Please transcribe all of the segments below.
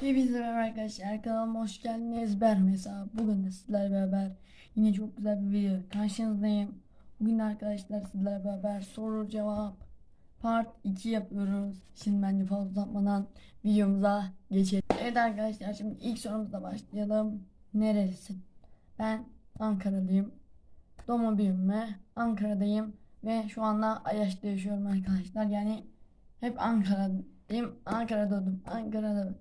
Hepinize merhaba arkadaşlar kanalıma hoş geldiniz. Ben mesela bugün de sizlerle beraber yine çok güzel bir video karşınızdayım. Bugün arkadaşlar sizlerle beraber soru cevap part 2 yapıyoruz. Şimdi bence fazla uzatmadan videomuza geçelim. Evet arkadaşlar şimdi ilk sorumuzla başlayalım. Nerelisin? Ben Ankara'lıyım Doğma büyüme Ankara'dayım ve şu anda Ayaş'ta yaşıyorum arkadaşlar yani hep Ankara'dayım Ankara'da doğdum Ankara'da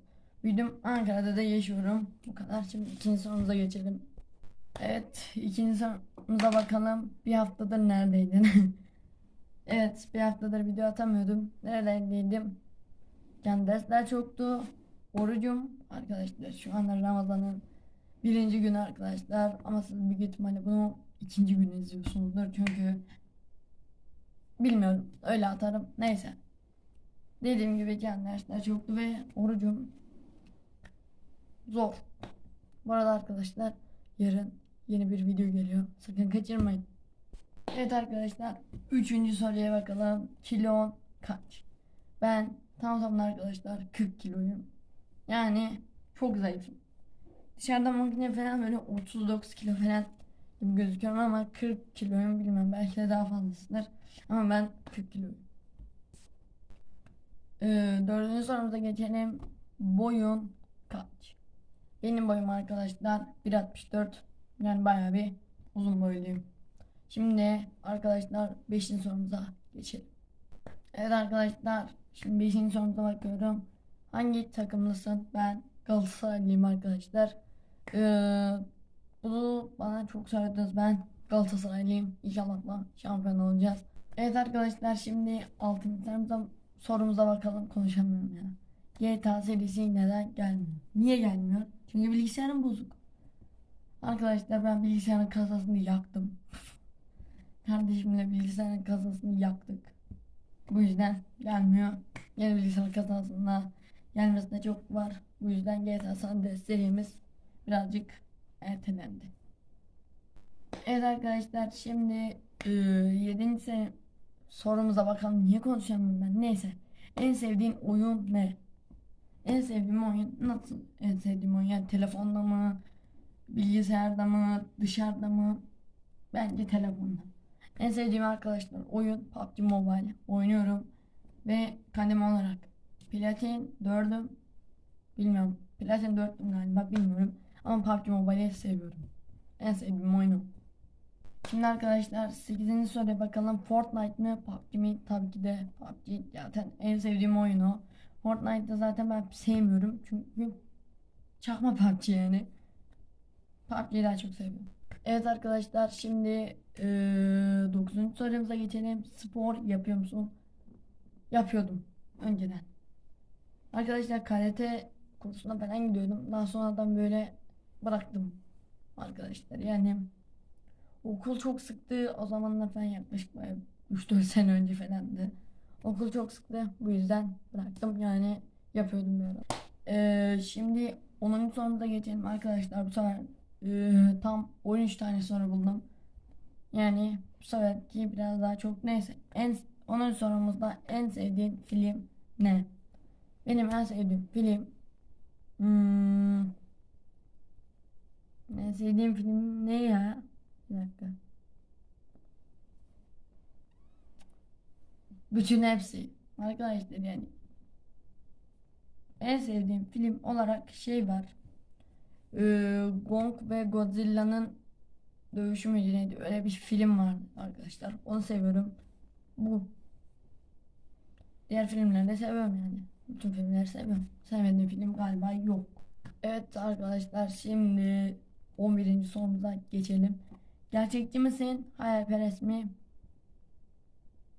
Büyüdüm Ankara'da da yaşıyorum. Bu kadar. Şimdi ikinci sorumuza geçelim. Evet ikinci sorumuza bakalım. Bir haftadır neredeydin? evet bir haftadır video atamıyordum. Neredeydim? Yani dersler çoktu. Orucum arkadaşlar şu anda Ramazan'ın birinci günü arkadaşlar. Ama siz büyük ihtimalle bunu ikinci gün izliyorsunuzdur. Çünkü bilmiyorum öyle atarım. Neyse. Dediğim gibi kendi dersler çoktu ve orucum zor. Bu arada arkadaşlar yarın yeni bir video geliyor. Sakın kaçırmayın. Evet arkadaşlar üçüncü soruya bakalım. Kilon kaç? Ben tam tamına arkadaşlar 40 kiloyum. Yani çok zayıfım. Dışarıdan makine falan böyle 39 kilo falan gibi gözüküyorum ama 40 kiloyum bilmem belki de daha fazlasıdır. Ama ben 40 kiloyum. Ee, dördüncü sorumuza geçelim. Boyun kaç? Benim boyum arkadaşlar 1.64 yani bayağı bir uzun boyluyum. Şimdi arkadaşlar 5. sorumuza geçelim. Evet arkadaşlar şimdi 5. sorumuza bakıyorum. Hangi takımlısın? Ben Galatasaraylıyım arkadaşlar. Ee, bana çok söylediniz. Ben Galatasaraylıyım. İnşallah şampiyon olacağız. Evet arkadaşlar şimdi 6. sorumuza, sorumuza bakalım. Konuşamıyorum ya. GTA serisi neden gelmiyor? Niye gelmiyor? Çünkü bilgisayarım bozuk. Arkadaşlar ben bilgisayarın kasasını yaktım. Kardeşimle bilgisayarın kasasını yaktık. Bu yüzden gelmiyor. Yeni bilgisayar kasasında gelmesine çok var. Bu yüzden GTA San serimiz birazcık ertelendi. Evet arkadaşlar şimdi e, 7. sene sorumuza bakalım. Niye konuşamıyorum ben? Neyse. En sevdiğin oyun ne? En sevdiğim oyun nasıl en sevdiğim oyun? Yani telefonda mı? Bilgisayarda mı? Dışarıda mı? Bence telefonda. En sevdiğim arkadaşlar oyun PUBG Mobile oynuyorum ve kademe olarak Platin 4'üm bilmiyorum Platin 4'üm galiba bilmiyorum ama PUBG Mobile'i seviyorum. En sevdiğim oyunu. Şimdi arkadaşlar 8. soruya bakalım Fortnite mi PUBG mi? Tabii ki de PUBG zaten en sevdiğim oyunu. Fortnite'da zaten ben sevmiyorum çünkü çakma PUBG yani. PUBG'yi daha çok seviyorum. Evet arkadaşlar şimdi eee 9. sorumuza geçelim. Spor yapıyor musun? Yapıyordum önceden. Arkadaşlar karate kursuna falan gidiyordum. Daha sonradan böyle bıraktım arkadaşlar. Yani okul çok sıktı. O zamanlar falan yaklaşık 3-4 sene önce falandı. Okul çok sıktı. Bu yüzden bıraktım. Yani yapıyordum böyle. Ee, şimdi 10. sorumuza geçelim arkadaşlar. Bu sefer e, tam 13 tane soru buldum. Yani bu seferki biraz daha çok neyse. En 10. sorumuzda en sevdiğin film ne? Benim en sevdiğim film hmm, en sevdiğim film ne ya? Dakika. Bütün hepsi. Arkadaşlar yani. En sevdiğim film olarak şey var. Ee, Gong ve Godzilla'nın dövüşü müydü neydi? Öyle bir film var arkadaşlar. Onu seviyorum. Bu. Diğer filmleri de seviyorum yani. Bütün filmleri seviyorum. Sevmediğim film galiba yok. Evet arkadaşlar şimdi 11. sorumuza geçelim. Gerçekçi misin? Hayalperest mi?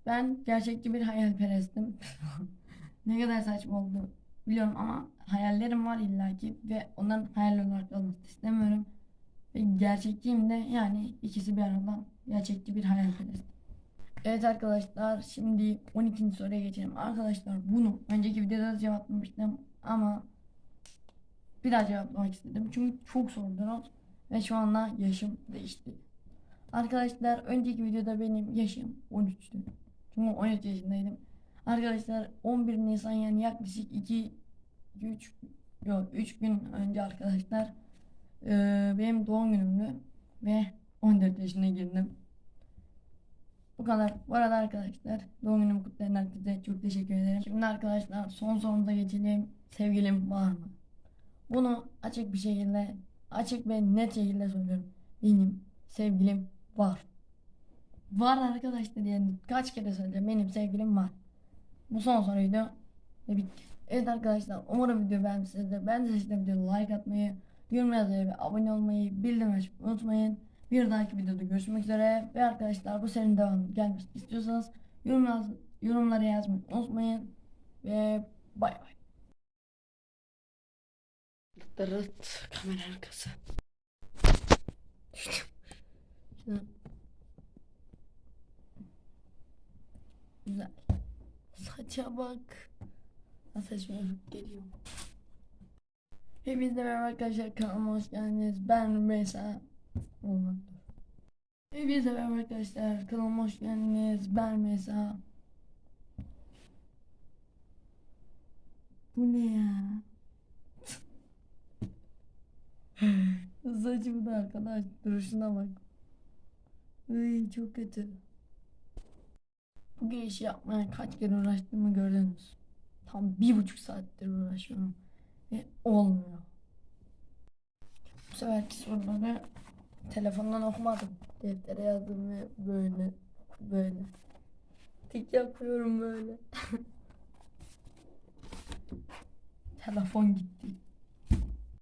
Ben gerçekçi bir hayalperestim. ne kadar saçma oldu biliyorum ama hayallerim var illaki ve onların hayal olarak olmasını istemiyorum. Ve gerçekçiyim de yani ikisi bir arada gerçekçi bir hayalperest. Evet arkadaşlar şimdi 12. soruya geçelim. Arkadaşlar bunu önceki videoda da cevaplamıştım ama bir daha cevaplamak istedim. Çünkü çok sordular ve şu anda yaşım değişti. Arkadaşlar önceki videoda benim yaşım 13'tü. Çünkü 13 yaşındaydım. Arkadaşlar 11 Nisan yani yaklaşık 2 3 yok 3 gün önce arkadaşlar eee, benim doğum günümdü ve 14 yaşına girdim. Bu kadar. Bu arada arkadaşlar doğum günümü kutlayan herkese çok teşekkür ederim. Şimdi arkadaşlar son sorumuza geçelim. Sevgilim var mı? Bunu açık bir şekilde açık ve net şekilde söylüyorum. Benim sevgilim var. Var arkadaşlar yani kaç kere söyleyeceğim benim sevgilim var. Bu son soruydu ve bitti. Evet arkadaşlar umarım video beğenmişsinizdir. Ben de size videoya like atmayı, yorum yazmayı ve abone olmayı, bildirim açmayı unutmayın. Bir dahaki videoda görüşmek üzere ve arkadaşlar bu serinin devamı gelmesini istiyorsanız yorum yaz, yorumlara yazmayı unutmayın ve bay bay. Dırıt kamera arkası. Şunu- Güzel. Saça bak. Saçma geliyor. Hepinize merhaba arkadaşlar kanalıma hoş geldiniz. Ben Rümeysa. Olmadı. Hepinize merhaba arkadaşlar kanalıma hoş geldiniz. Ben Rümeysa. Bu ne ya? Saçımı da arkadaş duruşuna bak. Çok kötü. Bu girişi yapmaya kaç kere uğraştığımı gördünüz. Tam bir buçuk saattir uğraşıyorum. Ve olmuyor. Bu seferki soruları telefondan okumadım. Deftere yazdım ve böyle böyle. Tik yapıyorum böyle. Telefon gitti.